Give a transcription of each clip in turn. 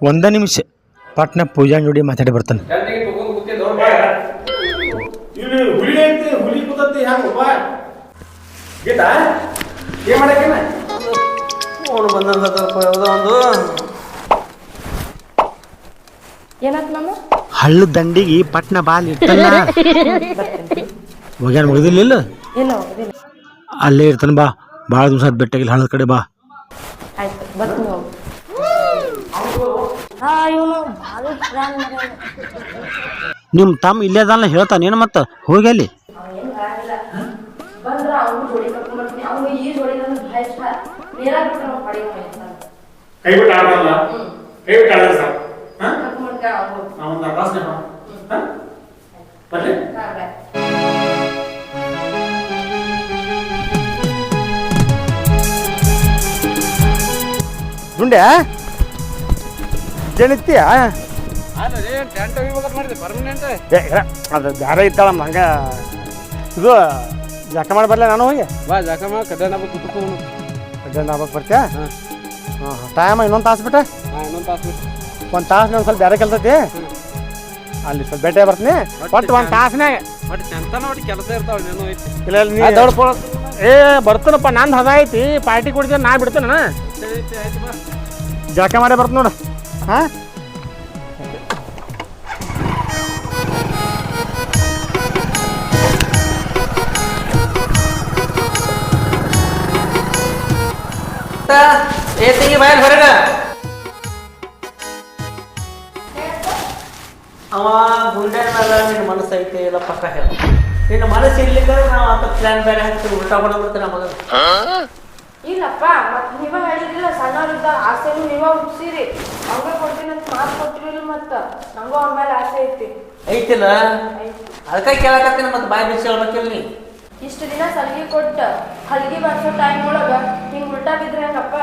ಒಂದ ನಿಮಿಷ. ಪಟ್ನ ಪೂಜಾ ಜೋಡಿ ಮಾತಾಡಿ ಬರ್ತಾನೆ. ಹಳ್ಳ ದಂಡಿಗೆ ಪಟ್ನ ಬಾಲ್ ಹೋಗ್ಯಾನ ಮುಗಿದಿಲ್ಲ ಇಲ್ಲ? ಅಲ್ಲೇ ಇರ್ತಾನೆ ಬಾ. ಭಾಳ ದಿವಸ ಬೆಟ್ಟಾಗಿಲ್ಲ ಹಳ್ಳದ ಕಡೆ ಬಾ ಆಯ್ತು ಬರ್ತೀನಿ ಹೋಗು ಹಾ ಇವನು ಪ್ಲಾನ್ ನಿಮ್ಮ ತಮ್ಮ ಇಲ್ಲೇ ಅದಲ್ಲ ಹೇಳ್ತಾನೇನು ಮತ್ತೆ? ಹೋಗಿ ಅಲ್ಲಿ. ಅವನು ಏ? ಬರ್ತೀನಿ ಬರ್ತೀನಿ ಜನಿತ್ಯ ಅದೇ ಬೇರೆ ಇತ್ತಾಳಮ್ಮ ಹಂಗ ಇದು ಜಾಕ ಮಾಡಿ ಬರ್ಲ ನಾನು ಹೋಗಿ? ಅಡ್ಡಂಡ ಆಗ್ಬೇಕು ಬರ್ತೀಯಾ? ಹಾಂ. ಹಾಂ ಟೈಮ್ ಇನ್ನೊಂದು ತಾಸು ಬಿಟ್ಟ ಒಂದು ತಾಸು ಒಂದು ಸ್ವಲ್ಪ ಬೇರೆ ಕೆಲಸ ಐತಿ ಅಲ್ಲಿ ಸ್ವಲ್ಪ ಭೇಟಿ ಬರ್ತೀನಿ. ಒಟ್ಟು ಒಂದು ಐತಿ. ಇಲ್ಲ ಇಲ್ಲ ನೀ ಏ ಬರ್ತಾನಪ್ಪ ನಂದು ಹದ ಐತಿ. ಪಾರ್ಟಿ ಕೊಡ್ತೀನಿ ನಾ ಬಿಡ್ತೇನೆ ಜಳಕ ಮಾಡೇ ಬರ್ತ ನೋಡು. ಹಾಂ ಏ ತೆಗಿ ಬಾಯಲ್ ಹೊರಗ. ಅವ ಗುಂಡೆ ಮೇಲೆ ನಿನ್ನ ಮನಸ್ಸು ಐತೆ ಇಲ್ಲ ಪಕ್ಕ ಹೇಳ. ನಿನ್ನ ಮನಸ್ಸು ಇರ್ಲಿಕ್ಕೆ ನಾವು ಅಂತ ಪ್ಲಾನ್ ಬೇರೆ ಹಾಕ್ತೀವಿ ಉಲ್ಟಾ ಹೊಡೆದ್ಬಿಡ್ತೀವಿ ನಮಗೆ ಇಲ್ಲಪ್ಪ ಮತ್ ನೀವ ಹೇಳಿದ್ರಿಲ್ಲ ಸಣ್ಣವ್ರಿದ್ದಾಗ ಆಸೆ ನೀವ ಹುಡ್ಸಿರಿ ಅವಂಗ ಕೊಡ್ತೀನಿ ಅಂತ ಮಾತು ಕೊಟ್ಟಿರಲಿಲ್ಲ ಮತ್ತ. ನಂಗೂ ಅವ್ನ ಮೇಲೆ ಆಸೆ ಐತಿ. ಐತಿಲ್ಲ? ಅದಕ್ಕೆ ಕೇಳಕತ್ತೀನಿ ಮತ್ತೆ ಬಾಯಿ ಬಿಸಿ ಹೇಳ್ಬೇಕಿಲ್ಲ ನೀ. ಇಷ್ಟು ದಿನ ಸಲಿಗೆ ಕೊಟ್ಟ ಹಲ್ಗಿ ಬರ್ಸೋ ಟೈಮ್ ಒಳಗ ಹಿಂಗ್ ಉಲ್ಟಾ ಬಿದ್ರೆ ಹೆಂಗಪ್ಪ?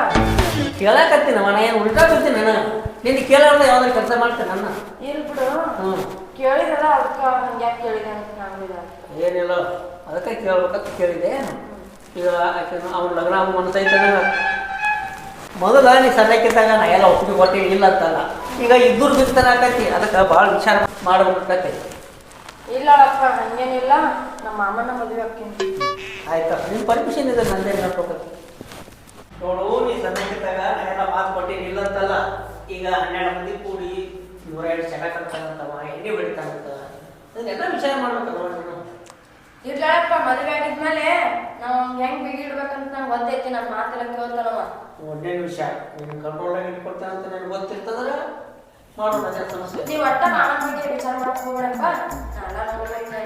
ಕೇಳಕತ್ತೀನಿ ಮನ ಏನು ಉಲ್ಟಾ ಬಿಡ್ತೀನಿ ನಾನು? ನಿನ್ನ ಕೇಳೋದು ಯಾವ್ದಾರು ಕೆಲಸ ಮಾಡ್ತೇನೆ ನನ್ನ? ಇಲ್ ಬಿಡು. ಹ್ಞೂ ಕೇಳಿರಲ್ಲ ಅದಕ್ಕ ಯಾಕೆ ಕೇಳಿದೆ ಅಂತ ನಂಗಿಲ್ಲ ಏನಿಲ್ಲ ಅದಕ್ಕೆ ಕೇಳ್ಬೇಕಂತ ಕೇಳಿದೆ ಈಗ ಅವ್ನ ಲಗ್ನ ಅವ್ನ ಮನಸ್ಸು ಐತೆ ನನಗೆ ಮೊದಲ ನೀ ಸಣ್ಣಕ್ಕಿದ್ದಾಗ ನಾ ಎಲ್ಲ ಒಪ್ಪಿಗೆ ಕೊಟ್ಟಿವಿ ಇಲ್ಲ ಅಂತಲ್ಲ. ಈಗ ಇಬ್ಬರು ಬಿಡ್ತಾನೆ ಆಕೈತಿ ಅದಕ್ಕೆ ಭಾಳ ವಿಚಾರ ಮಾಡ್ಬೇಕಾಕೈತಿ ಇಲ್ಲಪ್ಪ ಹಂಗೇನಿಲ್ಲ. ನಮ್ಮ ಮಾಮನ ಮದುವೆ ಹಾಕ್ತೀನಿ ಆಯ್ತಾ? ನಿಮ್ಮ ಪರ್ಮಿಷನ್ ಇದೆ ನಂದೇ ನೋಡ್ಬೇಕಂತ ನೋಡು ನೀ ಸಣ್ಣಕ್ಕಿದ್ದಾಗ ನಾ ಎಲ್ಲ ಮಾತು ಕೊಟ್ಟಿನಿ ಇಲ್ಲ ಅಂತಲ್ಲ. ಈಗ ಹನ್ನೆರಡು ಮಂದಿ ಕೂಡಿ ನೂರ ಎರಡು ಚೆನ್ನ ಕಟ್ತಾನಂತವ ಎಣ್ಣೆ ಬೆಳಿತಾನಂತ ಅದನ್ನೆಲ್ಲ ವಿಚಾರ ಮಾಡ್ಬೇಕಲ್ವ ನೀನು. ಇರ್ಲಪ್ಪ ಮದುವೆ ಆಗಿದ್ಮೇಲೆ ನಾವು ಹೆಂಗ್ ಬಿಗಿ ಇಡ್ಬೇಕಂತ ನಂಗೆ ಗೊತ್ತೈತಿ ನಮ್ಮ ಮಾತೆಲ್ಲ ಕೇಳ್ತಾನವ ಒಂದೇ ವಿಷಯ ನೀನು ಕಂಟ್ರೋಲಾಗಿ ಇಟ್ಕೊಳ್ತೇನೆ ಅಂತ ನನಗೆ ಗೊತ್ತಿರ್ತಂದ್ರೆ ಮಾಡೋಣ ಅದೇ ಸಮಸ್ಯೆ ಇಲ್ಲ. ಒಟ್ಟ ನಾನು ಬಗ್ಗೆ ವಿಚಾರ ಮಾಡಕ್ ಹೋಗ್ಬೇಡಪ್ಪ ನಾನ ನೋಡ್ಬೇಕಂತ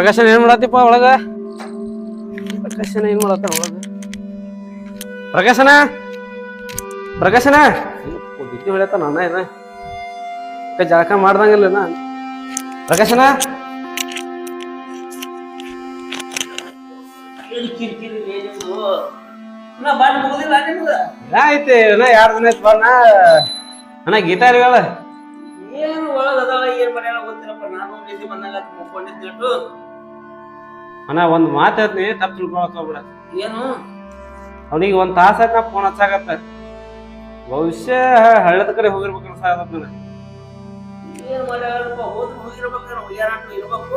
ಪ್ರಕಾಶನ ಏನ್ ಮಾಡತ್ತಿಪ್ಪ ಒಳಗ? ಪ್ರಕಾಶನ ಏನ್ ಮಾಡತ್ತ ಒಳಗ? ಪ್ರಕಾಶನ? ಪ್ರಕಾಶನ? ಬಿಟ್ಟಿ ಹೇಳತ್ತ ನಾನ ಏನ? ಜಳಕ ಮಾಡ್ದಂಗಿಲ್ಲ ನಾ. ಪ್ರಕಾಶನ? ನಾ ಐತಿ ಏನ ಯಾರ್ ದಿನ ಐತಿ ಬಣ್ಣ ಅಣ್ಣ ಗೀತಾ ಏನು ಒಳಗ ಅದಾವ ಏನ್ ಮನೆಯಾಗ ಗೊತ್ತಿಲ್ಲಪ್ಪ. ನಾನು ನಿದ್ದೆ ಬಂದಾಗ ಮುಕ್ಕೊಂಡಿದ್ದು ಅಣ್ಣ ಒಂದ್ ಮಾತು ಹೇಳ್ತೀನಿ ತಪ್ಪು ತಿಳ್ಕೊಳಕ್ ಹೋಗ್ಬಿಡ. ಏನು? ಅವನಿಗೆ ಒಂದ್ ತಾಸ ನಾ ಫೋನ್ ಹಚ್ಚಾಗತ್ತ ಭವಿಷ್ಯ ಹಳ್ಳದ ಕಡೆ ಹೋಗಿರ್ಬೇಕು ಅನ್ಸಾಕತ್ತ ನನಗೆ. ಏನ್ ಮಾಡ್ಯಾರಪ್ಪ ಹೋದ್ ಹೋಗಿರ್ಬೇಕಾರ ಯಾರಾಟ ಇರ್ಬೇಕು.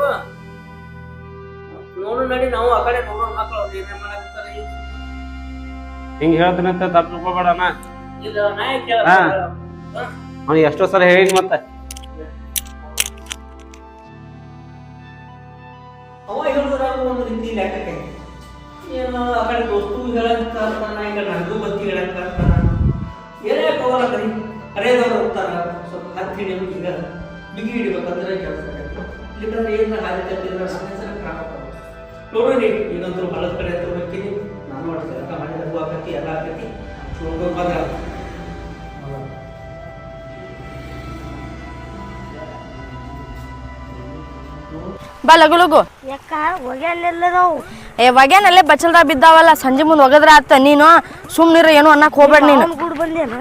ನೋಡು ನಡಿ ನಾವು ಆ ಕಡೆ ನೋಡೋಣ ಮಕ್ಕಳು ಅವ್ರು ಏನೇನ್ ಮಾಡಾಕತ್ತಾರ ಈಗ. ಹಿಂಗ್ ಹೇಳ್ತೀನಿ ಅಂತ ತಪ್ಪು ತಿಳ್ಕೊಬೇಡ ಅಣ್ಣ. ಇಲ್ಲ ನಾ? ಅವ್ನಿಗೆ ಎಷ್ಟೋ ಸಲ ಹೇಳಿದ್ ಮತ್ತೆ. ಆ ಕಡೆ ದೋಸ್ತು ಹೇಳಕ್ ಕರ್ತಾನ ಈ ಕಡೆ ನನಗೂ ಬತ್ತಿ ಹೇಳಕ್ ಕರ್ತಾನ ಏನೇ ಹೋಗಲ್ಲ ಕರಿ ಕರೆಯದವ್ರು ಹೋಗ್ತಾರ. ಸ್ವಲ್ಪ ಹತ್ತಿ ಹಿಡಿಯೋದು ಈಗ ಬಿಗಿ ಹಿಡಿಬೇಕಂದ್ರೆ ಕೆಲಸ ಇಲ್ಲಿಕಂದ್ರೆ ಏನು ಹಾದಿ ತಪ್ಪಿದ್ರೆ ನನ್ನ ಹೆಸರು ಕ್ರಾಪ್ ನೋಡ್ರಿ ಈಗಂತೂ ಹೊಲದ ಕಡೆ ಹತ್ರ ಹೋಗ್ತೀನಿ. ನಾನು ಮಾಡಿ ಕೆಲಸ ಆಕತಿ ಎಲ್ಲ ಆಕತಿ. ನೋಡ್ಕೊಂಡು ಬಂದ್ರ ಬಾ ಲಗು ಲಗು. ಯಾಕ ಒಗ್ಯಾಲೆಲ್ಲದಾವು ಏ ಒಗ್ಯಾನಲ್ಲೇ ಬಚ್ಚಲ್ದಾಗ ಬಿದ್ದಾವಲ್ಲ ಸಂಜೆ ಮುಂದೆ ಒಗದ್ರ ಆತ ನೀನು. ಸುಮ್ನಿರ ಏನು ಅನ್ನಕ್ ಹೋಗ್ಬೇಡ ನೀನು. ಗೂಡ್ ಬಂದೇನ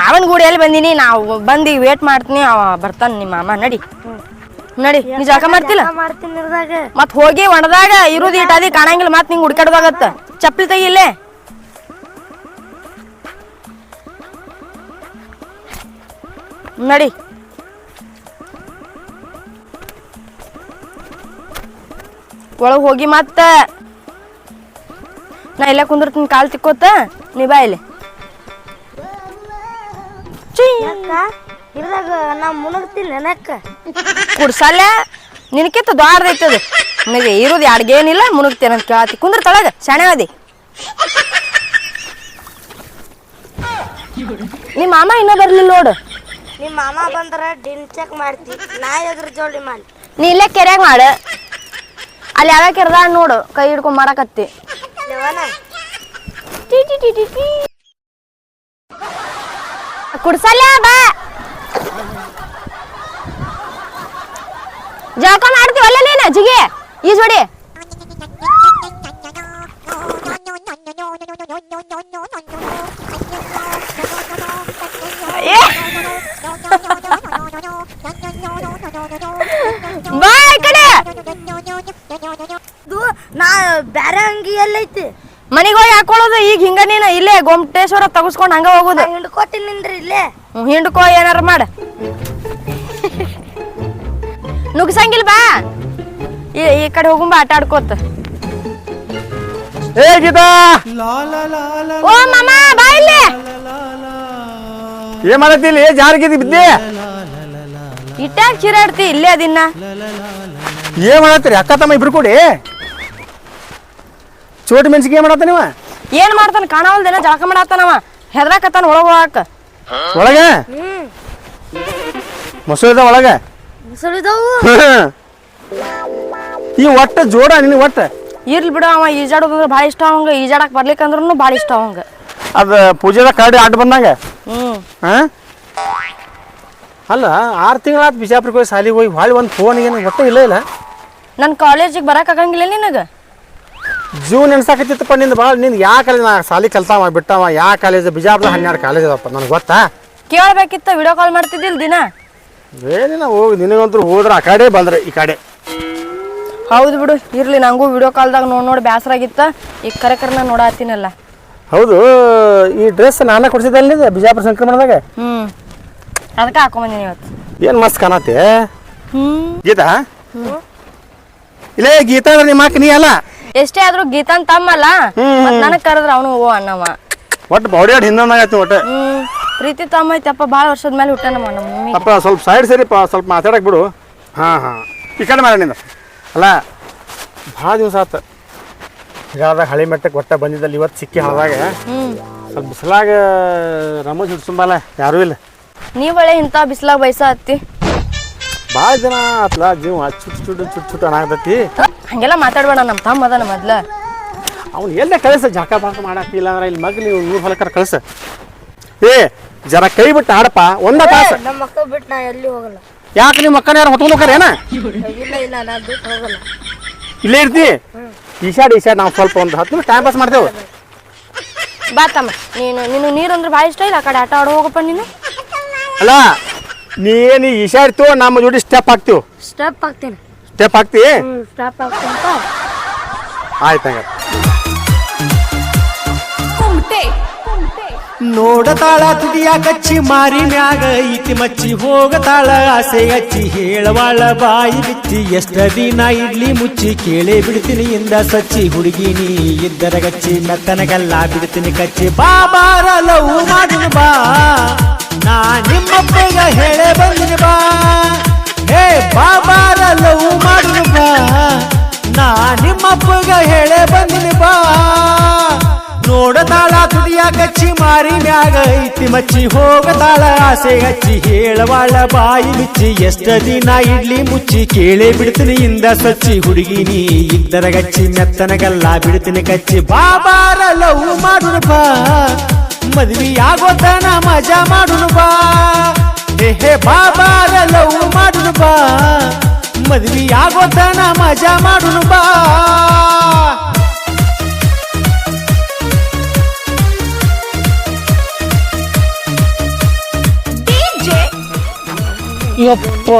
ಮಾವನ್ ಗೂಡಿ ಎಲ್ಲಿ ಬಂದೀನಿ? ನಾವು ಬಂದು ವೇಟ್ ಮಾಡ್ತೀನಿ. ಅವ ಬರ್ತಾನ ನಿಮ್ಮ ಮಾಮ ನಡಿ. ನಡಿ ನೀ ಜಳಕ ಮಾಡ್ತಿಲ್ಲ? ಮತ್ ಹೋಗಿ ಒಣದಾಗ ಇರುದು ಇಟ್ಟಾದಿ ಕಾಣಂಗಿಲ್ಲ ಮತ್ ನಿಂಗೆ ಹುಡ್ಕಾಡ್ದಾಗತ್ತ ಚಪ್ಪಲಿ ತೆಗಿಲ್ಲೇ ನಡಿ. ಒಳಗ್ ಹೋಗಿ ಮತ್ತೆ. ನಾ ಇಲ್ಲೇ ಕುಂದಿರ್ತೀನಿ ಕಾಲು ತಿಕ್ಕೋತ. ನೀ ಬಾ ಇಲ್ಲಿ. ಇರ್ದಾಗ ನಾ ಮುಣಗ್ತಿಲ್ಲ ನೆನಕ್ಕ. ಕುಡ್ಸಲ್ಲ? ನಿನಕಿತ್ತ ದೊಡ್ಡದೈತದ ನಿನಗೆ ಇರೋದು ಅಡ್ಗೇನಿಲ್ಲ ಮುನುಗ್ತೇನೆ ಅಂತ ಕೇಳತಿ. ಕುಂದ್ರ ತಳಗ ಶಾಣೆ ಅದಿ ನಿಮ್ಮ ಮಾಮ ಇನ್ನೂ ಬರ್ಲಿಲ್ಲ ನೋಡು. ನಿಮ್ಮ ಮಾಮ ಬಂದ್ರೆ ಡಿನ್ ಚೆಕ್ ಮಾಡ್ತಿ. ನಾ ಎದ್ರ ಜೋಡಿ ಮಾಡಿ. ನೀ ಇಲ್ಲೇ ಕೆರೆಯಾಗ ಮಾಡ. ಅಲ್ಲಿ ಯಾವ ಕೆರ್ದ ನೋಡು, ಕೈ ಹಿಡ್ಕೊಂಡ್ ಮಾಡಕತ್ತಿ. ಕುಡ್ಸಲ್ಲ ಬಾ ಜಳಕ ಮಾಡ್ತೀವಲ್ಲ ನೀನು, ಜಿಗೆ ಈ ಜೋಡಿ ಏ. ಬಾ ಈ ಕಡೆ! ಇದು ನಾ ಬ್ಯಾರೆ ಅಂಗಿ ಎಲ್ಲೈತಿ ಮನೆಗೆ ಹೋಗಿ ಹಾಕೊಳ್ಳೋದು ಈಗ ಹಿಂಗ ನೀನು ಇಲ್ಲೇ ಗೊಮ್ಮಟೇಶ್ವರ ತಗಸ್ಕೊಂಡು ಹಂಗ ಹೋಗುದು. ಹಿಂಡ್ಕೋತೀನಿ ನಿಂದ್ರಿ ಇಲ್ಲೇ. ಹ್ಮ್, ಹಿಂಡ್ಕೋ ಏನಾರ ಮಾಡ. ನುಗ್ಸಂಗಿಲ್ ಬಾ. ಈ ಈ ಕಡೆ ಹೋಗುಂಬ ಆಟ ಆಡ್ಕೋತ. ಏ ಗೀತಾ! ಓ ಮಾಮ ಬಾ ಇಲ್ಲಿ. ಏನ್ ಮಾಡತ್ತಿಲ್ಲ ಏ ಜಾರ್ಗಿದ್ದಿ ಬಿದ್ದೆ? ಇಟ್ಟಾಗ ಚಿರಾಡ್ತಿ ಇಲ್ಲೇ ಅದಿನ್ನ? ಏನ್ ಮಾಡತ್ತೀರಿ? ಅಕ್ಕ ತಮ್ಮ ಇಬ್ರು ಕೂಡಿ? ಚೋಟ ಮೆಣಸಿಗೆ ಏನ್ ಮಾಡತ್ತ ನೀವ? ಏನ್ ಮಾಡ್ತಾನ? ಕಾಣವಲ್ದೇನ? ಜಳಕ ಮಾಡತ್ತಾನವ ಹೆದ್ರಾಕತ್ತಾನ ಒಳಗ ಹೋಗಾಕ. ಒಳಗ? ಮೊಸಳಿದ ಒಳಗ? ಮುಸಳಿದವು. ಈ ಒಟ್ಟ ಜೋಡ ನಿನ್ ಒಟ್ಟ? ಇರ್ಲಿ ಬಿಡು ಅವ ಈಜಾಡೋದಂದ್ರೆ ಭಾಳ ಇಷ್ಟ ಅವಂಗ ಈಜಾಡಕ್ ಬರ್ಲಿಕ್ಕಂದ್ರೂ ಭಾಳ ಇಷ್ಟ ಅವಂಗ ಅದ ಪೂಜೆದ ಕರಡಿ ಆಟ ಬಂದಾಗ? ಹ್ಮ್. ಹಾ? ಅಲ್ಲ ಆರು ತಿಂಗಳಾತು ಬಿಜಾಪುರಕ್ಕೆ ಹೋಗಿ ಸಾಲಿಗೆ ಹೋಗಿ ಹೊಳ್ಳಿ ಒಂದು ಫೋನ್ ಏನು ಒಟ್ಟು ಇಲ್ಲ ಇಲ್ಲ. ನನ್ನ ಕಾಲೇಜಿಗೆ ಬರಕ್ಕೆ ಆಗಂಗಿಲ್ಲ ಜೂನ್ ಜೀವ ನೆನ್ಸಾಕತ್ತಿತ್ತಪ್ಪ ನಿಂದು ಭಾಳ ನಿಂದು ಯಾವ ಕಾಲೇಜ್ ನಾ ಸಾಲಿ ಕೆಲಸ ಮಾಡಿ ಬಿಟ್ಟವ ಯಾವ ಕಾಲೇಜ್ ಬಿಜಾಪುರ ಹನ್ನೆರಡು ಕಾಲೇಜ್ ಅದಪ್ಪ ನನಗೆ ಗೊತ್ತಾ? ಕೇಳ್ಬೇಕಿತ್ತ ವಿಡಿಯೋ ಕಾಲ್ ಮಾಡ್ತಿದ್ದಿಲ್ಲ ದಿನ? ಏನಿಲ್ಲ ಹೋಗಿ ನಿನಗಂತೂ ಹೋದ್ರೆ ಆ ಕಡೆ ಬಂದ್ರೆ ಈ ಕಡೆ. ಹೌದು ಬಿಡು ಇರ್ಲಿ ನಂಗೂ ವಿಡಿಯೋ ಕಾಲ್ದಾಗ ನೋಡಿ ನೋಡಿ ಬೇಸರ ಆಗಿತ್ತ ಈಗ ಕರೆ ಕರೆ ನೋಡಾತೀನಲ್ಲ. ಹೌದು ಈ ಡ್ರೆಸ್ ನಾನೇ ಕೊಡ್ಸಿದ್ದಲ್ಲ ಬಿಜಾಪುರ ಸಂಕ್ರಮಣದಾಗ? ಹ್ಮ್. ಅದಕ್ಕೆ ಹಾಕೊಂಬಂದಿನಿ ಇವತ್ತು. ಏನು ಮಸ್ತ್ ಕಾಣತ್ತೆ? ಗೀತಾ? ಇಲ್ಲೇ ಗೀತಾ ಅಂದ್ರೆ ನಿಮ್ಮ ಅಕ್ಕ ನೀ ಅಲ್ಲ ಎಷ್ಟೇ ಆದ್ರೂ ಗೀತನ್ ತಮ್ಮಲ್ಲ ನನಗ್ ಕರೆದ್ರ ಅವನು ಓ ಅಣ್ಣವ ಒಟ್ಟು ಬಾಡಿ ಆಡ್ ಹಿಂದಂದಾಗತ್ತೆ ಒಟ್ಟು. ಪ್ರೀತಿ ತಮ್ಮ ಐತಪ್ಪ ಭಾಳ ವರ್ಷದ ಮೇಲೆ ಹುಟ್ಟ ನಮ್ಮ ಮಮ್ಮಿ. ಅಪ್ಪ ಸ್ವಲ್ಪ ಸೈಡ್ ಸರಿಪ್ಪ ಸ್ವಲ್ಪ ಮಾತಾಡಕ್ ಬಿಡು. ಹಾ ಹಾ. ಈ ಕಡೆ ಮಾಡ ನಿಂದ ಅಲ್ಲ ಭಾಳ ದಿವಸ ಆತ. ಹಿಗಾದಾಗ ಹಳೆ ಮೆಟ್ಟಕ್ಕೆ ಒಟ್ಟ ಬಂದಿದ್ದಲ್ಲಿ ಇವತ್ತು ಸಿಕ್ಕಿ ಹಳದಾಗ ಸ್ವಲ್ಪ ಬಿಸಲಾಗ ರಮಜ್ ಹಿಡ್ಸುಂಬಲ್ಲ ಯಾರೂ ಇಲ್ಲ. ನೀವ್ ಇಂತ ಇಂಥ ಬಿಸ್ಲಾಗ ಬಯಸ ಹತ್ತಿ ಭಾಳ ಜನ ಆತ್ಲ ಜೀವ ಚುಟ್ ಚುಟ್ ಚುಟ್ ಚುಟ್ ಅನ್ನಾಗತೈತಿ ಹಂಗೆಲ್ಲ ಮಾತಾಡ್ಬೇಡ ನಮ್ಮ ತಮ್ಮ ಅದನ ಮೊದ್ಲ. ಅವ್ನು ಎಲ್ಲೇ ಕಳಿಸ ಜಾಕ ಬಾಕ ಮಾಡಾಕಿಲ್ಲ ಅಂದ್ರೆ ಇಲ್ಲಿ ಮಗ ನೀವು ನೂರು ಹೊಲಕರ ಕಳಿಸ. ಏ ಜರ ಕೈ ಬಿಟ್ಟು ಆಡಪ್ಪ ಒಂದ ತಾಸ. ನಮ್ಮ ಮಕ್ಕ ಬಿಟ್ಟು ನಾ ಎಲ್ಲಿ ಹೋಗಲ್ಲ. ಯಾಕೆ ನಿಮ್ಮ ಮಕ್ಕನ ಯಾರು ಹೊತ್ಕೊಂಡು ಏನ? ಇಲ್ಲ ಇಲ್ಲ ನಾ ಬಿಟ್ಟು ಹೋಗಲ್ಲ. ಇಲ್ಲೇ ಇರ್ತಿ? ಈಶಾಡ್ ಈಶಾಡ್ ನಾವು ಸ್ವಲ್ಪ ಒಂದು ಹತ್ತು ನಿಮಿಷ ಟೈಮ್ ಪಾಸ್ ಮಾಡ್ತೇವೆ. ಬಾ ತಮ್ಮ ನೀನು ನೀನು ನೀರು ಅಂದ್ರೆ ಭಾಳ ಇಷ್ಟ ಇಲ್ಲ? ಆ ಕಡೆ ಆಟ ಆಡೋ ಹೋಗಪ್ಪ ನೀನು? ಅಲ್ಲ ನೀನು ಈಶಾಡ್ತು ನಮ್ಮ ಜೋಡಿ ಸ್ಟೆಪ್ ಹಾಕ್ತಿವ್? ಸ್ಟೆಪ್ ಹಾಕ್ತೀನಿ. ಸ್ಟೆಪ್ ಹಾಕ್ತಿ? ಹ್ಞೂ ಸ್ಟೆಪ್ ಹಾಕ್ತೀನಿ ಆಯ್ತು ಹಂಗಾರೆ. ನೋಡತಾಳ ತುದಿಯ ಕಚ್ಚಿ ಮಾರಿ ಮ್ಯಾಗ ಐತಿ ಮಚ್ಚಿ ಹೋಗತಾಳ ಆಸೆ ಹಚ್ಚಿ ಹೇಳವಾಳ ಬಾಯಿ ಬಿಚ್ಚಿ ಎಷ್ಟ ದಿನ ಇಡ್ಲಿ ಮುಚ್ಚಿ ಕೇಳೇ ಬಿಡ್ತೀನಿ ಇಂದ ಸಚ್ಚಿ ಹುಡುಗಿನಿ ಇದ್ದರ ಗಚ್ಚಿ ಮೆತ್ತನಗೆಲ್ಲ ಬಿಡ್ತೀನಿ ಕಚ್ಚಿ. ಬಾಬಾರ ಲವ್ ಮಾಡಿನ ಬಾ. ನಾ ನಿಮ್ಮಪ್ಪಗ ಹೇಳ ಬಂದಿನ ಬಾ. ಹೇ ಬಾಬಾರ ಲವ್ ಮಾಡುನು ಬಾ. ನಾ ನಿಮ್ಮಪ್ಪಗ ಹೇಳ ಬಂದಿನ ಬಾ. ನೋಡತಾಳ ತುದಿಯ ಕಚ್ಚಿ ಮಾರಿ ಮ್ಯಾಗ ಐತಿ ಮಚ್ಚಿ ಹೋಗತಾಳ ಆಸೆ ಹಚ್ಚಿ ಹೇಳವಾಳ ಬಾಯಿ ಮುಚ್ಚಿ ಎಷ್ಟ ದಿನ ಇಡ್ಲಿ ಮುಚ್ಚಿ ಕೇಳೇ ಬಿಡ್ತೀನಿ ಇಂದ ಸಚ್ಚಿ ಹುಡುಗಿ ನೀ ಇದ್ದರ ಗಚ್ಚಿ ಮೆತ್ತನಗಲ್ಲ ಬಿಡ್ತೀನಿ ಕಚ್ಚಿ. ಬಾಬಾರ ಲವ್ ಮಾಡುನು ಬಾ ಮದ್ವಿ ಆಗೋತನ ಮಜಾ ಮಾಡುನು ಬಾ. ಹೇ ಹೇ ಬಾಬಾರ ಲವ್ ಮಾಡುನು ಬಾ. ಮದ್ವಿ ಆಗೋತನ ಮಜಾ ಮಾಡುನು ಬಾ. ಯಪ್ಪ.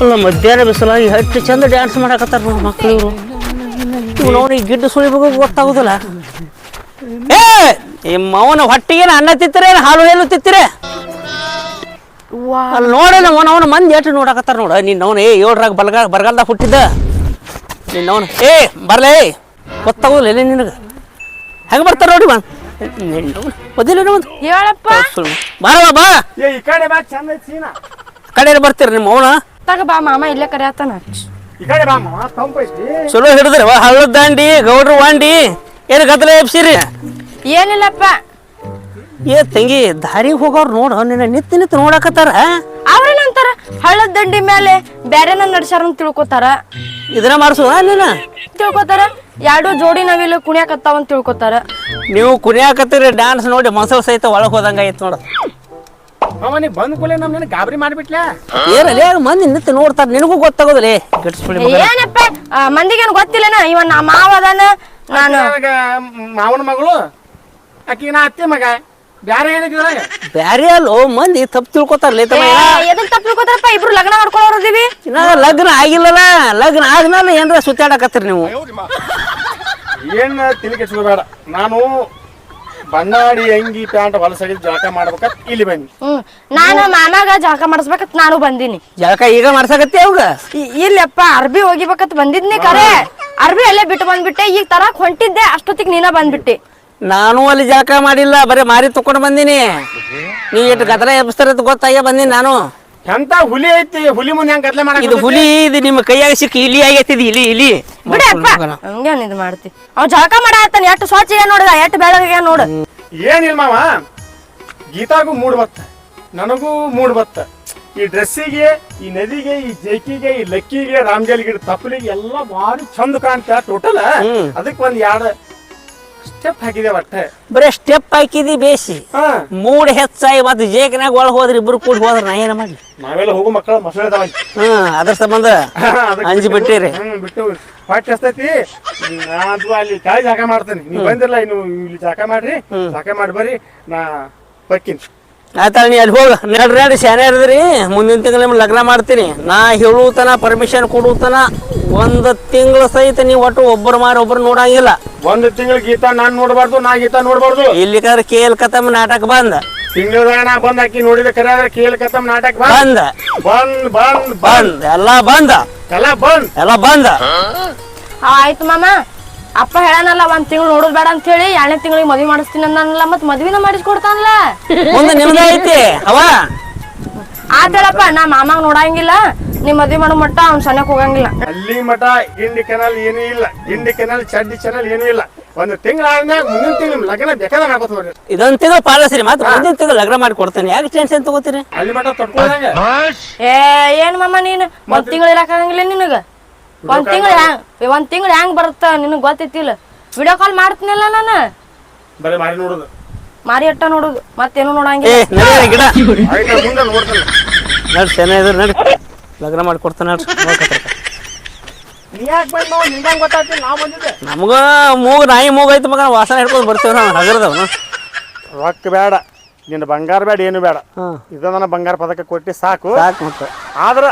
ಅಲ್ಲ ಮಧ್ಯಾಹ್ನ ಬಿಸಿಲಾಗಿ ಎಷ್ಟು ಚಂದ ಡ್ಯಾನ್ಸ್ ಮಾಡಕತ್ತಾರ ನೋಡಿ ಮಕ್ಕಳು ಇವರು. ಇವ್ನು ಅವ್ನಿಗೆ ಗಿಡ್ಡ ಸುಳಿಬೇಕು ಗೊತ್ತಾಗುದಿಲ್ಲ. ನಿಮ್ಮ ಮೌನ ಹೊಟ್ಟಿಗೆ ಅನ್ನ ತಿತ್ತಿರ ಹಾಲು ಏನು ತಿತ್ತಿರೆ ಅಲ್ಲಿ ನೋಡಲ್ಲ ಅವನ ಅವನ ಮಂದಿ ಎಷ್ಟು ನೋಡಾಕತ್ತಾರ ನೋಡ. ನಿನ್ನ ಅವನು ಏ ಏಳ್ರಾಗ ಬಲ್ಗ ಬರಗಾಲ್ದಾಗ ಹುಟ್ಟಿದ್ದ. ನಿನ್ನ ಅವನು ಏ ಬರ್ಲೇ ಗೊತ್ತಾಗೋದಿಲ್ಲ ಎಲ್ಲಿ ನಿನಗೆ. ಹೆಂಗೆ ಬರ್ತಾರ ನೋಡಿ ಬಾ. ಒದಿಲ್ಲ ಒಂದು ಹೇಳಪ್ಪ. ಬಾರವ ಬಾ. ಏ ಈ ಕಡೆ ಬಾ ಚಂದ ಐತಿ ಸೀನಾ ಕಡೆ ಬರ್ತೀರ ನಿಮ್ಮ ಅವನ? ತಗ ಬಾ ಮಾಮ ಇಲ್ಲೇ ಕರೆಯತ್ತಾನ. ಈ ಕಡೆ ಬಾ ಮಾವ ತಂಪೈತಿ ಚಲೋ ಹಿಡಿದ್ರಿ ಹಳ್ಳದ ದಾಂಡಿ ಗೌಡ್ರ ವಾಂಡಿ. ಏನು ಗದ್ದಲ ಎಬ್ಸಿರಿ? ಏನಿಲ್ಲಪ್ಪ. ಏ ತಂಗಿ ದಾರಿ ಹೋಗೋರು ನೋಡು ನಿನ್ನ ನಿತ್ಯ ನಿತ್ ನೋಡಕತ್ತಾರ? ಅವ್ರೇನಂತಾರ ಹಳ್ಳದ ದಂಡಿ ಮೇಲೆ ಬ್ಯಾರೆನ ನಡ್ಸ್ಯಾರ ಅಂತ ತಿಳ್ಕೊತಾರ. ಇದನ್ನ ಮಾಡಿಸೋದ ನೀನ ತಿಳ್ಕೊತಾರ? ಎರಡು ಜೋಡಿ ನಾವಿಲ್ಲ ಕುಣಿಯಾಕತ್ತಾವ ಅಂತ ತಿಳ್ಕೊತಾರ. ನೀವು ಕುಣಿಯಾಕತ್ತೀರಿ ಡ್ಯಾನ್ಸ್ ನೋಡಿ ಮಸಲ್ ಸಹಿತ ಒಳಗೆ ಹೋದಂಗ ಐತ್ ನೋಡು. ಮಾವ ನೀ ಬಂದ್ ಕೂಲೆ ನಮ್ ನಿನಗೆ ಗಾಬರಿ ಮಾಡ್ಬಿಟ್ಲ? ಏನಲ್ಲಿ ಮಂದಿ ನೋಡ್ತಾರ? ನಿನಗೂ ಗೊತ್ತಾಗೋದಿಲ್ಲ. ಗಿಡ್ಸ್ಬಿಡಿ ಮಗ ಏನಪ್ಪ? ಆ, ಮಂದಿಗೇನ್ ಗೊತ್ತಿಲ್ಲನ? ಇವ ನಾ ಮಾವ ಅದಾನ ನಾನು ಮಾವನ ಮಗಳು? ಆಕಿ ನಾ ಅತ್ತೆ ಮಗ. ಬ್ಯಾರೆ ಏನಿದ್ರಾಗ ಬ್ಯಾರೆ ಅಲ್ಲೋ ಮಂದಿ ತಪ್ಪು ತಿಳ್ಕೊತಾರಲ್ಲ ತಮ್ಮ ಎದಕ್ ತಪ್ಪು ತಿಳ್ಕೊತಾರಪ್ಪ? ಇಬ್ರು ಲಗ್ನ ಮಾಡ್ಕೊಳ್ಳೋರದೀವಿ ಇನ್ನ ಲಗ್ನ ಆಗಿಲ್ಲಲ್ಲ ಲಗ್ನ ಆದ್ಮೇಲೆ ಏನ್ರ ಸುತ್ತಾಡಕತ್ತೀರಿ ನೀವು? ಏನ್ ತಿಳಿ ಕೆಚ್ಕೋಬೇಡ ನಾನು ಬಣ್ಣಾಡಿ ಅಂಗಿ ಪ್ಯಾಂಟ್ ಹೊಲಸಾಗಿದ್ದು ಜಳಕ ಮಾಡ್ಬೇಕತ್ ಇಲ್ಲಿ ಬಂದಿ ಹ್ಮ್. ನಾನು ಮಾಮಾಗ ಜಳಕ ಮಾಡಿಸ್ಬೇಕತ್ ನಾನು ಬಂದೀನಿ. ಜಳಕ ಈಗ ಮಾಡ್ಸಕತ್ತೆ ಅವಾಗ? ಇಲ್ಲಪ್ಪ ಅರ್ಬಿ ಹೋಗಿಬೇಕತ್ ಬಂದಿದ್ನಿ ಕರೆ. ಅರ್ಬಿ ಅಲ್ಲೇ ಬಿಟ್ಟು ಬಂದ್ಬಿಟ್ಟೆ. ಈಗ ತರಕ್ ಹೊಂಟಿದ್ದೆ ಅಷ್ಟೊತ್ತಿಗೆ ನೀನ ಬಂದ್ಬಿಟ್ಟಿ. ನಾನು ಅಲ್ಲಿ ಜಳಕ ಮಾಡಿಲ್ಲ ಬರೀ ಮಾರಿ ತಕೊಂಡು ಬಂದೀನಿ. ನೀ ಎಷ್ಟು ಗದ್ರ ಎಬ್ಸ್ತಾರ ಅಂತ ಬಂದಿನಿ ಬಂದೀನಿ ನಾನು. ಎಂತ ಹುಲಿ ಐತಿ? ಹುಲಿ ಮುಂದೆ ಹೆಂಗ್ ಗದ್ಲೆ ಮಾಡಕ್ ಇದು ಹುಲಿ ಇದು ನಿಮ್ಮ ಕೈಯಾಗ ಸಿಕ್ಕಿ ಇಲಿ ಆಗೈತಿದ್ ಇಲಿ ಇಲಿ ಬಿಡಪ್ಪ ಹಂಗೇನ್ ಇದು ಮಾಡ್ತಿ. ಅವ್ ಜಳಕ ಮಾಡಾತಾನ ಎಷ್ಟು ಸ್ವಚ್ಛ ನೋಡಿದ ಎಷ್ಟು ಬೆಳಗ್ಗೆ ನೋಡು. ಏನಿಲ್ಲ ಮಾವ. ಗೀತಾಗೂ ಮೂಡ್ ಬತ್ತ. ನನಗೂ ಮೂಡ್ ಬತ್ತ. ಈ ಡ್ರೆಸ್ಸಿಗೆ ಈ ನದಿಗೆ ಈ ಜೇಕಿಗೆ ಈ ಲಕ್ಕಿಗೆ ರಾಮಜಲ್ ಗಿಡ ತಪ್ಪಲಿಗೆ ಎಲ್ಲ ಭಾರಿ ಚಂದ ಕಾಣ್ತ ಟೋಟಲ್ ಅದಕ್ಕೆ ಒಂದ್ ಎರಡು ಸ್ಟೆಪ್ ಹಾಕಿದೆ ಒಟ್ಟೆ. ಬರೀ ಸ್ಟೆಪ್ ಹಾಕಿದಿ ಬೇಸಿ. ಹಾ. ಮೂಡ್ ಹೆಚ್ಚಾಗಿ ಮತ್ತೆ ಜೇಕನಾಗ ಒಳಗೆ ಹೋದ್ರಿ ಇಬ್ರು ಕೂಡಿ ಹೋದ್ರ ನಾ ಏನ ಮಾಡ್ಲಿ? ನಾವೆಲ್ಲ ಹೋಗೋ ಮಕ್ಕಳು ಮಸಳೆದಾವ ಹ್ಮ್ ಅದ್ರ ಸಂಬಂಧ ಅಂಜಿ ಬಿಟ್ಟಿರಿ. ಹ್ಮ್ ಬಿಟ್ಟು. ಹೊಟ್ಟೆ ಹಸ್ತೈತಿ. ನಾನು ಅಲ್ಲಿ ಕಾಯಿ ಜಾಗ ಮಾಡ್ತೇನೆ. ನೀವು ಬಂದಿರಲ್ಲ ಇನ್ನು ಇಲ್ಲಿ ಜಾಗ ಮಾಡ್ರಿ. ಜಾಗ ಮಾಡಿ ಬರ್ರಿ ನಾ ಬಕ್ಕಿನ್ ಆಯ್ತಾ ನೀ ಅಲ್ಲಿ ಹೋಗ ನಡ್ರಿ ನಡ್ರಿ ಶಾನೆ ಇರದ್ರಿ. ಮುಂದಿನ ತಿಂಗಳು ನಿಮ್ಗೆ ಲಗ್ನ ಮಾಡ್ತೀನಿ. ನಾ ಹೇಳುತನ ಪರ್ಮಿಷನ್ ಕೊಡುತನ ಒಂದು ತಿಂಗಳ ಸಹಿತ ನೀವು ಒಟ್ಟು ಒಬ್ಬರು ಮಾರಿ ಒಬ್ಬರು ನೋಡಂಗಿಲ್ಲ. ಒಂದು ತಿಂಗಳ ಗೀತ ನಾನ್ ನೋಡಬಾರ್ದು ನಾ ಗೀತಾ ಇಲ್ಲಿ ಇಲ್ಲಿಕಂದ್ರೆ ಕೇಲ್ ಕತಮ್ ನಾಟಕ ಬಂದ. ತಿಂಗಳದಾಗ ನಾ ಬಂದ್ ಹಾಕಿ ನೋಡಿದ ಕರೆ ಆದ್ರೆ ಕೇಲ್ ಕತ್ತಮ್ ನಾಟಕ ಬಂದ್. ಬಂದ. ಬಂದ್ ಬಂದ್ ಬಂದ್. ಬಂದ್. ಎಲ್ಲ ಬಂದ. ಎಲ್ಲ ಬಂದ್. ಎಲ್ಲ ಬಂದ. ಆಯ್ತು ಮಾಮ. ಅಪ್ಪ ಹೇಳನಲ್ಲ ಒಂದ್ ತಿಂಗಳು ನೋಡೋದ್ ಬೇಡ ಅಂತ ಹೇಳಿ ಎರಡನೇ ತಿಂಗಳಿಗೆ ಮದ್ವೆ ಮಾಡಿಸ್ತೀನಿ ಅನ್ನಲ್ಲ ಮತ್ ಮದ್ವಿನ ಮಾಡಿಸ್ಕೊಡ್ತಾನಲ್ಲ. ಮುಂದೆ ನಿಮ್ದ ಐತಿ ಅವ ಆತೇಳಪ್ಪ ನಾ ಮಾಮಾಗ ನೋಡಂಗಿಲ್ಲ ನಿಮ್ ಮದ್ವಿ ಮಾಡೋ ಮಟ್ಟ ಅವ್ನ್ ಸಣ್ಣಕ್ ಹೋಗಂಗಿಲ್ಲ. ಅಲ್ಲಿ ಮಠ ಹಿಂಡಿ ಕೆನಲ್ ಏನೂ ಇಲ್ಲ. ಹಿಂಡಿ ಕೆನಲ್ ಚಡ್ಡಿ ಚನಲ್ ಏನೂ ಇಲ್ಲ. ಒಂದು ತಿಂಗಳ ಆದ್ಮ್ಯಾಗ ಮುಂದಿನ ತಿಂಗಳು ಲಗ್ನ ಬೇಕಾದ ಮಾಡ್ಕೊತ ನೋಡ್ರಿ. ಇದೊಂದ್ ತಿಂಗಳು ಪಾಲಿಸ್ರಿ ಮತ್ತೆ ಮುಂದಿನ ತಿಂಗಳು ಲಗ್ನ ಮಾಡಿ ಕೊಡ್ತೇನೆ. ಯಾಕೆ ಟೆನ್ಷನ್ ತಗೋತೀರಿ? ಅಲ್ಲಿ ಮಠ ತೊಟ್ಕೊಳಂಗ. ಏ ಏನ್ ಮಾಮ ನೀನು? ಒಂದ್ ತಿಂಗಳು ಇರಕಾಗಂಗಿಲ್ಲ ನಿನಗ? ಒಂದ್ ತಿಂಗಳ ಹ್ಯಾಂಗ್ ಒಂದ್ ತಿಂಗಳ ಹೆಂಗ್ ಬರುತ್ತ? ನಿನಗ್ ಗೊತ್ತಿತ್ತಿಲ್ಲ. ವಿಡಿಯೋ ಕಾಲ್ ಮಾಡ್ತೀನಿಲ್ಲ ನಾನು. ಬರೀ ಮಾರಿ ನೋಡುದು. ಮಾರಿ ಅಟ್ಟ ನೋಡುದು. ಮತ್ತೇನು ನೋಡಂಗಿಲ್ಲ. ಗಿಡ. ನಡ್ರಿ ಸೆನೆ ಇದ್ರ ನಡ್ರಿ ಲಗ್ನ ಮಾಡಿ ಕೊಡ್ತಾನೆ ನಡ್ರಿ ನೋಡ್ಕೊತಾರೆ ನೀ ಯಾಕೆ ಬಂದ್ ನಾವು ನಿಂಗಂಗ್ ಗೊತ್ತಾಗ್ತಿಲ್ಲ ನಾವು ಬಂದಿದ್ದೆ. ನಮಗ ಮೂಗ್ ನಾಯಿ ಮೂಗ್ ಐತಿ ಮಗ ವಾಸನೆ ಹಿಡ್ಕೊಂಡು ಬರ್ತೇವೆ ನಾವು. ಹಗರದವ್ ರೊಕ್ಕ ಬೇಡ ನಿನ್ನ ಬಂಗಾರ ಬೇಡ ಏನು ಬೇಡ ಇದನ್ನ ಇದ ನನ್ನ ಬಂಗಾರ ಪದಕ ಕೊಟ್ಟಿ ಸಾಕು. ಸಾಕು ಮತ್ತೆ. ಆದ್ರ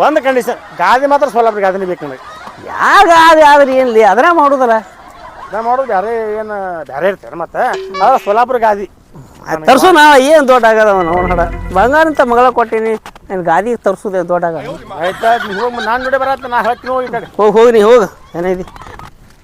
ಒಂದು ಕಂಡೀಷನ್ ಗಾದಿ ಮಾತ್ರ ಸೋಲಾಪುರ ಗಾದಿನೇ ಬೇಕು ನನಗೆ. ಯಾವ ಗಾದೆ ಆದ್ರೆ ಏನ್ಲಿ ಅದರ ಮಾಡೋದಲ್ಲ? ನಾ ಮಾಡೋದು ಬೇರೆ ಏನು ಬೇರೆ ಇರ್ತಾರೆ ಮತ್ತೆ ಆದ್ರೆ ಸೋಲಾಪುರ ಗಾದಿ. ತರ್ಸು ನಾ ಏನು ದೊಡ್ಡ ಆಗದ ಅವನು ಹಡ ಬಂಗಾರ ಅಂತ ಮಗಳ ಕೊಟ್ಟಿನಿ ನಾನು ಗಾದಿ ತರ್ಸುದೆ ದೊಡ್ಡ ಆಗದ ಆಯ್ತಾ ಹೋಗಿ ನಾನು ನೋಡಿ ಬರತ್ತ ನಾ ಹೇಳ್ತೀನಿ ಹೋಗಿ ಹೋಗಿ ಹೋಗಿ ನೀ ಹೋಗ ಏನಿದೆ